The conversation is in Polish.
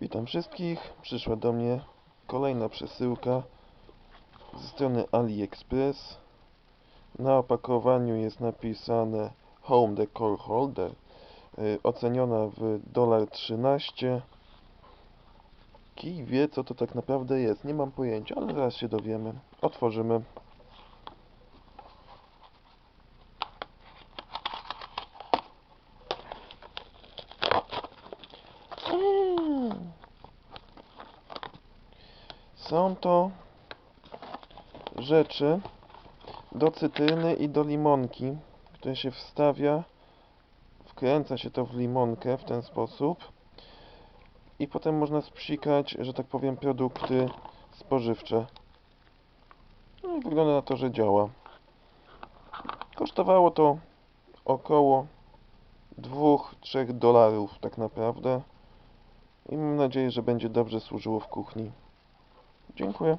Witam wszystkich. Przyszła do mnie kolejna przesyłka ze strony AliExpress. Na opakowaniu jest napisane Home Decor Holder. y, Oceniona w dolar 13. Kij wie co to tak naprawdę jest. Nie mam pojęcia, ale zaraz się dowiemy. Otworzymy. Są to rzeczy do cytryny i do limonki, które się wstawia, wkręca się to w limonkę w ten sposób i potem można spsikać, że tak powiem, produkty spożywcze. No i wygląda na to, że działa. Kosztowało to około 2-3 dolarów tak naprawdę i mam nadzieję, że będzie dobrze służyło w kuchni. Dziękuję.